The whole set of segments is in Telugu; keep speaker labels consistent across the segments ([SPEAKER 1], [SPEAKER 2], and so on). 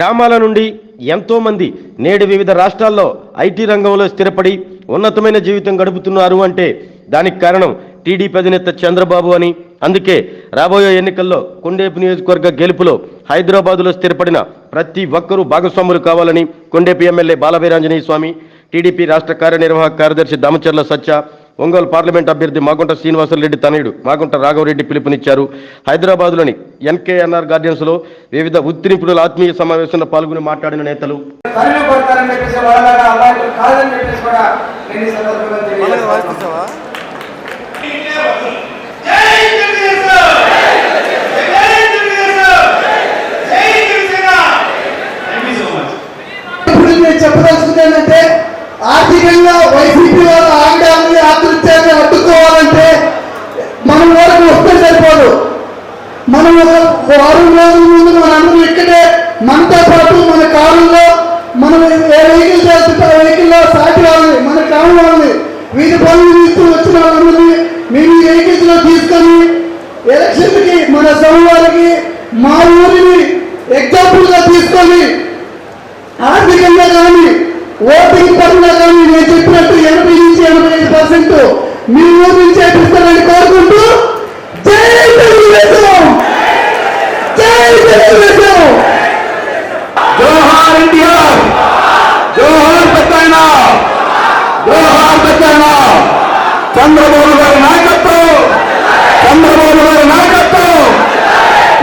[SPEAKER 1] గ్రామాల నుండి ఎంతోమంది నేడు వివిధ రాష్ట్రాల్లో ఐటీ రంగంలో స్థిరపడి ఉన్నతమైన జీవితం గడుపుతున్నారు అంటే దానికి కారణం టీడీపీ అధినేత చంద్రబాబు అని. అందుకే రాబోయే ఎన్నికల్లో కొండేపు నియోజకవర్గ గెలుపులో హైదరాబాదులో స్థిరపడిన ప్రతి ఒక్కరూ భాగస్వాములు కావాలని కొండేపు ఎమ్మెల్యే బాలవీరాంజనేయ స్వామి టీడీపీ రాష్ట్ర కార్యనిర్వాహక కార్యదర్శి దామచర్ల సత్య ఒంగోలు పార్లమెంట్ అభ్యర్థి మాగుంట శ్రీనివాసరెడ్డి తనయుడు మాగుంట రాఘవరెడ్డి పిలుపునిచ్చారు. హైదరాబాద్లోని ఎన్కేఎన్ఆర్ గార్డెన్స్లో వివిధ వృత్తి ఆత్మీయ సమావేశంలో పాల్గొని మాట్లాడిన నేతలు.
[SPEAKER 2] చెప్పేసి కాదని చెప్పేసి కూడా నేను ఈ సందర్భంగా తెలియజేస్తున్నాను.
[SPEAKER 3] జై తెలుగుదేశం జై తెలుగుదేశం జై Telugu Desam thank you so much
[SPEAKER 4] ఇప్పుడు నేను చెప్పదలుచుకుంది ఏంటంటే ఆర్థికంగా వైసీపీ వాళ్ళు ఆగడాన్ని ఆకృత్యాన్ని అడ్డుకోవాలంటే మనం వరకు వస్తే సరిపోదు మనం ఒక వారం రోజుల ముందు మన అందరం ఇక్కడే మనతో పాటు మన కారులో మనం ఏ వెహికల్ చేస్తుంటే ఆ వెహికల్లో సాటి వాళ్ళని మన గ్రామం వాళ్ళని వీధి పనులు తీస్తూ వచ్చిన వాళ్ళందరినీ మేము ఈ వెహికల్స్లో తీసుకొని ఎలక్షన్కి మన సమూహాలకి మా ఊరిని ఎగ్జాంపుల్గా తీసుకొని ఆర్థికంగా కానీ ఓటింగ్ పరంగా కానీ నేను చెప్పినట్టు ఎనభై నుంచి ఎనభై ఐదు పర్సెంట్ మీ ఊరు నుంచి చేపిస్తారని కోరుకుంటూ జై తెలుగుదేశం! తెలుగుదేశం
[SPEAKER 5] జోహార్ ఎన్టీఆర్ జోహార్ సత్యాయన జోహార్ సత్యాయన చంద్రబాబు గారి నాయకత్వం! చంద్రబాబు గారి నాయకత్వం!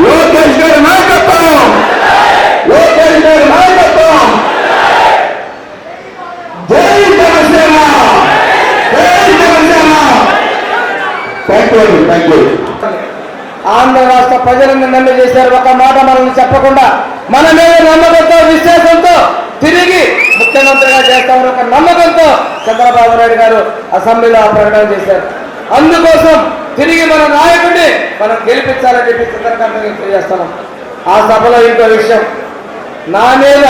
[SPEAKER 5] లోకేష్ గారి నాయకత్వం! లోకేష్ గారి నాయకత్వం! జై జనసేన! జై Janasena! Thank you thank you
[SPEAKER 2] రాష్ట్ర ప్రజలను నమ్మి చేశారు. ఒక మాట మనల్ని చెప్పకుండా మన మీద నమ్మకంతో విశ్వాసంతో తిరిగి ముఖ్యమంత్రిగా చేస్తామని ఒక నమ్మకంతో చంద్రబాబు నాయుడు గారు అసెంబ్లీలో ప్రకటన చేశారు. అందుకోసం తిరిగి మన నాయకుడిని మనం గెలిపించాలని చెప్పి సందర్భంగా తెలియజేస్తున్నాం. ఆ సభలో ఇంకో విషయం. నా మీద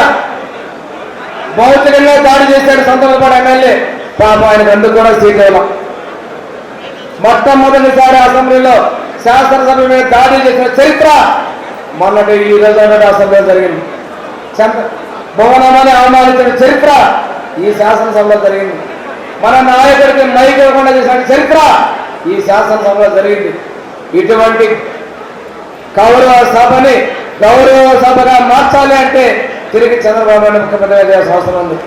[SPEAKER 2] భౌతికంగా దాడి చేశాడు సంతలపాడు ఎమ్మెల్యే. పాప ఆయనకు అందుకు కూడా సీట్ మొట్టమొదటిసారి అసెంబ్లీలో శాసనసభ మీద దాడి చేసిన చరిత్ర మొన్నటి ఈ రోజు అసెంబ్లీలో జరిగింది. చంద్ర భువనమని అవమానించిన చరిత్ర ఈ శాసనసభలో జరిగింది. మన నాయకుడికి మైక్ ఇవ్వకుండా చేసిన చరిత్ర ఈ శాసనసభలో జరిగింది. ఇటువంటి గౌరవ సభని గౌరవ సభగా మార్చాలి అంటే తిరిగి చంద్రబాబు నాయుడు ముఖ్యమంత్రి చేయాల్సిన అవసరం ఉంది.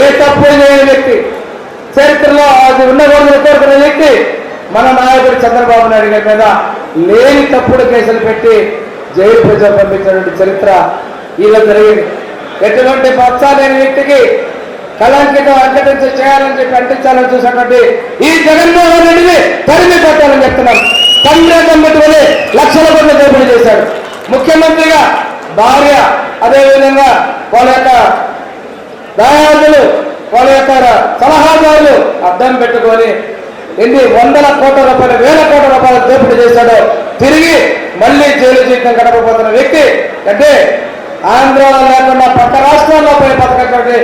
[SPEAKER 2] ఏ తప్పు లేని వ్యక్తి చరిత్రలో అది ఉండకూడదని కోరుకున్న వ్యక్తి మన నాయకుడు చంద్రబాబు నాయుడు గారి మీద లేని తప్పుడు కేసులు పెట్టి జైలు ప్రజలు పంపించినటువంటి చరిత్ర ఇలా జరిగింది. ఎటువంటి పచ్చ లేని వ్యక్తికి కళాంకితం అంకటించి చేయాలని చెప్పి అంటించాలని చూసినటువంటి ఈ జగన్మోహన్ రెడ్డిని తరిమి కొట్టాలని చెప్తున్నాం. తండ్రి కమిటీ వల్లే లక్షల కోట్ల దోపిడీ చేశాడు. ముఖ్యమంత్రిగా భార్య అదేవిధంగా వాళ్ళ యొక్క దయాదులు వాళ్ళ యొక్క సలహాదారులు అర్థం పెట్టుకొని ఎన్ని వందల కోట్ల రూపాయలు వేల కోట్ల రూపాయలు దోపిడీ చేశాడో తిరిగి మళ్ళీ జైలు జీవితం గడపబోతున్న వ్యక్తి అంటే ఆంధ్రలో లేకుండా పక్క రాష్ట్రాల్లో పోయి బతకటువంటి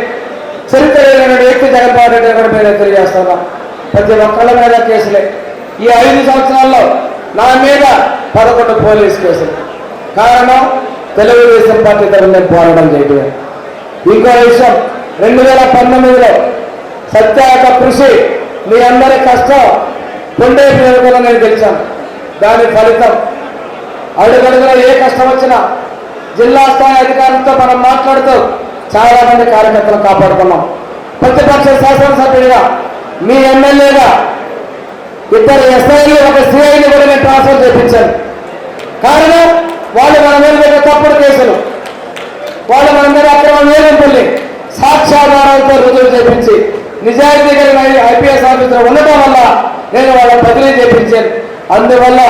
[SPEAKER 2] చరిత్ర లేని వ్యక్తి జగన్మోహన్ రెడ్డి గారి మీద తెలియజేస్తున్నాం. ప్రతి ఒక్కళ్ళ మీద కేసులే. ఈ ఐదు సంవత్సరాల్లో నా మీద పదకొండు పోలీస్ కేసులు. కారణం తెలుగుదేశం పార్టీ తరఫున పోరాటం చేయడమే ఇంకో విషయం రెండు వేల పంతొమ్మిదిలో సత్యాక కృషి మీ అందరి కష్టం కొండే నియోజకవర్గంలో నేను గెలిచాను. దాని ఫలితం అడుగడుగున ఏ కష్టం వచ్చినా జిల్లా స్థాయి అధికారులతో మనం మాట్లాడుతూ చాలా మంది కార్యకర్తలు కాపాడుకున్నాం. ప్రతిపక్ష శాసనసభ్యుడిగా మీ ఎమ్మెల్యేగా ఇద్దరు ఎస్ఐలు ఒక సిఐని కూడా నేను ట్రాన్స్ఫర్ చేయించాను. కారణం వాళ్ళు మన మీద పెట్టిన తప్పుడు కేసులు. వాళ్ళు మన మీద అక్రమ వేధింపుల్ని సాక్ష్యాధారాలతో రుజువు చేపించి నిజాయితీ కలిగిన ఐపీఎస్ ఆఫీసర్ ఉండటం వల్ల నేను వాళ్ళ బదిలీ చేపించాను. అందువల్ల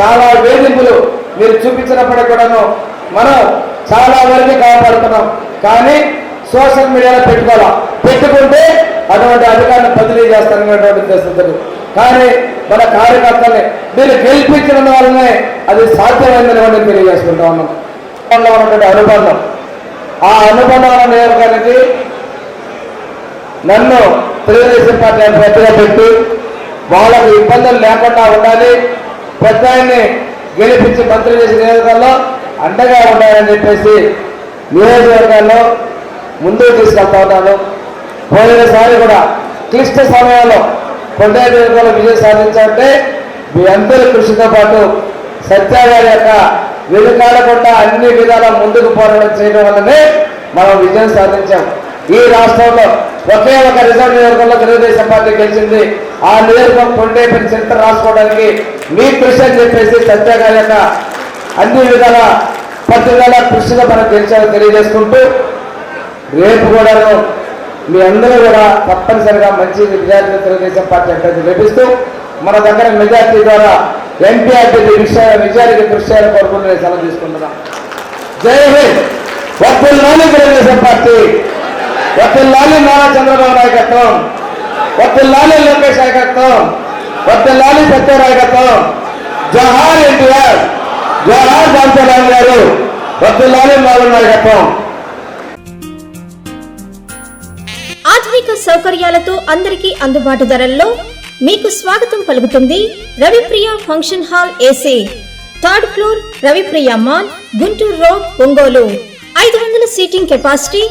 [SPEAKER 2] చాలా వేధింపులు మీరు చూపించినప్పటికీ కూడాను మనం చాలా వరకు కాపాడుతున్నాం కానీ సోషల్ మీడియాలో పెట్టుకోవాలా? పెట్టుకుంటే అటువంటి అధికారులు బదిలీ చేస్తాననేటువంటి తెలుస్తుంది కానీ మన కార్యకర్తల్ని మీరు గెలిపించిన వల్లనే అది సాధ్యమైందని మనం తెలియజేసుకుంటా ఉన్నాం. ఉన్నటువంటి అనుబంధం. ఆ అనుబంధం నియోజకానికి నన్ను తెలుగుదేశం పార్టీ అభ్యర్థిగా పెట్టి. వాళ్ళకు ఇబ్బందులు లేకుండా ఉండాలి. పెద్ద ఆయన్ని గెలిపించి మంత్రి చేసిన నియోజకాల్లో అండగా ఉండాలని చెప్పేసి నియోజకవర్గాల్లో ముందుకు తీసుకెళ్తా ఉన్నాను. పోయినసారి కూడా క్లిష్ట సమయంలో కొండే నియోజకవర్గంలో విజయం సాధించాలంటే మీ అందరి కృషితో పాటు సత్యాగారి యొక్క వెనుకాడకుండా అన్ని విధాల ముందుకు పోరాటం చేయడం వల్లనే మనం విజయం సాధించాం. ఈ రాష్ట్రంలో ఒకే ఒక రిజర్వ్ నియోజకవర్గంలో తెలుగుదేశం పార్టీ గెలిచింది. ఆ నియోజకవర్గం కొండేపల్లి చరిత్ర రాసుకోవడానికి మీ కృషి అని చెప్పేసి సత్యాగారి యొక్క అన్ని విధాల పట్టుదల కృషిగా మనం గెలిచామని తెలియజేసుకుంటూ రేపు కూడాను మీ అందరూ కూడా తప్పనిసరిగా మంచి విద్యార్థులు తెలుగుదేశం పార్టీ అభ్యర్థి లభిస్తూ మన దగ్గర మెజార్టీ ద్వారా ఎంపీ అభ్యర్థి విషయ విజయానికి కృషి చేయాలని కోరుకుంటూ నేను సెలవు తీసుకుంటున్నాను. జై హింద్! వత్తుల్లాలి తెలుగుదేశం పార్టీ. వత్తుల్లాలి నారా చంద్రబాబు నాయకత్వం. వత్తుల్లాలి లోకేష్ నాయకత్వం. వత్తుల్లాలి సత్య నాయకత్వం. జవహర్ ఎన్టీఆర్. జవహర్ శాంతరామ్ గారు. వత్తుల్లాలి నాలుగు నాయకత్వం.
[SPEAKER 6] ఆధునిక సౌకర్యాలతో అందరికీ అందుబాటు ధరల్లో మీకు స్వాగతం పలుకుతుంది Ravipriya function hall AC. Third floor Ravipriya mall Guntur road Ongole. ఐదు వందల seating capacity